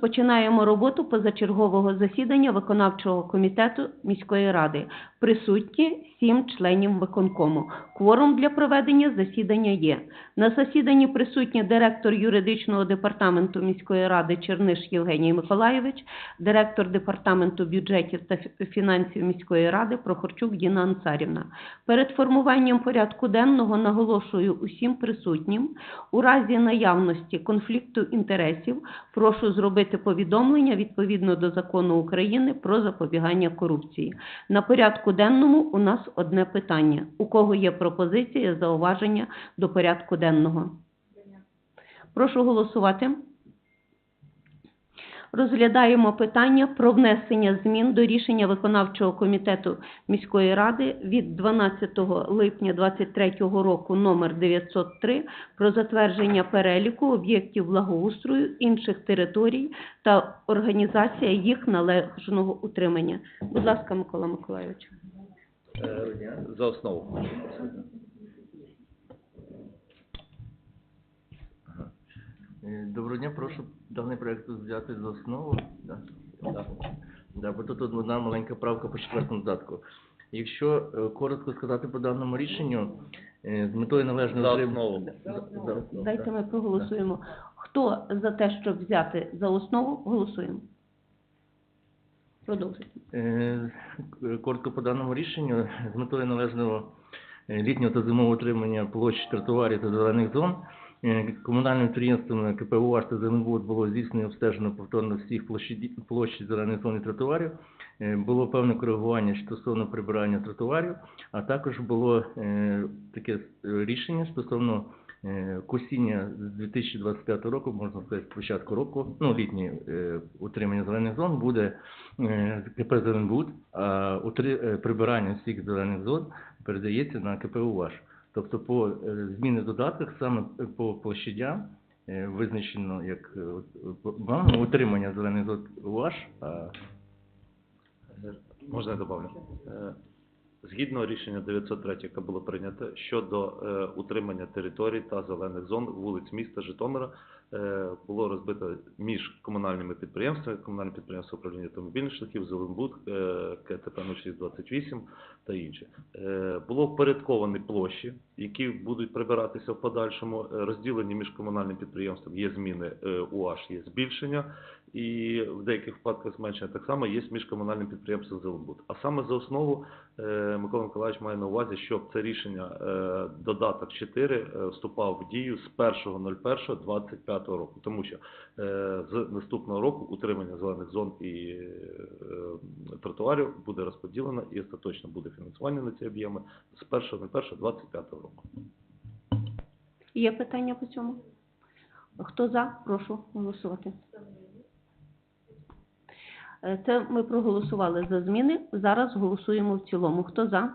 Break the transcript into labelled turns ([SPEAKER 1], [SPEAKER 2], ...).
[SPEAKER 1] Розпочинаємо роботу позачергового засідання виконавчого комітету міської ради. Присутні сім членів виконкому. Кворум для проведення засідання є. На засіданні присутні директор юридичного департаменту міської ради Черниш Євгеній Миколайович, директор департаменту бюджетів та фінансів міської ради Прохорчук Діна Ансарівна. Перед формуванням порядку денного наголошую усім присутнім у разі наявності конфлікту інтересів прошу зробити повідомлення відповідно до закону України про запобігання корупції. На порядку денному у нас одне питання. У кого є пропозиція, зауваження до порядку денного? Прошу голосувати. Розглядаємо питання про внесення змін до рішення виконавчого комітету міської ради від 12 липня 2023 року номер 903 про затвердження переліку об'єктів благоустрою інших територій та організація їх належного утримання. Будь ласка, Микола Миколайович.
[SPEAKER 2] Е, За основу.
[SPEAKER 3] Ага. Е, Доброго дня, прошу даний проект взяти за основу. Да. Да. Да, бо тут одна маленька правка по четвертому додатку. Якщо е, коротко сказати по даному рішенню, е, з метою належного
[SPEAKER 2] За основу.
[SPEAKER 3] За- за основу,
[SPEAKER 1] Дайте
[SPEAKER 3] так.
[SPEAKER 1] ми проголосуємо. Хто за те, щоб взяти за основу, голосуємо. Продовжуйте.
[SPEAKER 3] Е, Коротко по даному рішенню, з метою належного е, літнього та зимового утримання площ тротуарів та зелених зон, е, комунальним підприємством КП УАЖ та Зеленбуд було здійснено обстежено повторно всіх площі, площі зелених зон і тротуарів. Е, Було певне коригування стосовно прибирання тротуарів, а також було е, таке е, рішення стосовно е, косіння з 2025 року, можна сказати, з початку року, ну, літнє е, утримання зелених зон буде е, КП «Зеленбуд», а е, прибирання всіх зелених зон передається на КП «УВАЖ». Тобто по е, зміни в додатках саме е, по площадям е, визначено як по- ну, утримання зелених
[SPEAKER 2] ваш Можна я добавлю? Згідно рішення 903, яке було прийнято щодо е, утримання територій та зелених зон вулиць міста Житомира, е, було розбито між комунальними підприємствами, комунальне підприємство управління автомобільних шляхів, Зеленбуд, е, КТП 0628 та інші. Е, було впорядковані площі, які будуть прибиратися в подальшому, е, розділені між комунальним підприємством. Є зміни е, УАЖ, є збільшення, і в деяких випадках зменшення так само є між комунальним підприємством Зеленбуд. А саме за основу е, Микола Миколаївич має на увазі, щоб це рішення е, додаток 4 е, вступав в дію з 1.01.25 року, тому що з наступного року утримання зелених зон і тротуарів буде розподілено і остаточно буде фінансування на ці об'єми з 1.01.25 року.
[SPEAKER 1] Є питання по цьому? Хто за? Прошу голосувати. Е, Це ми проголосували за зміни. Зараз голосуємо в цілому. Хто за?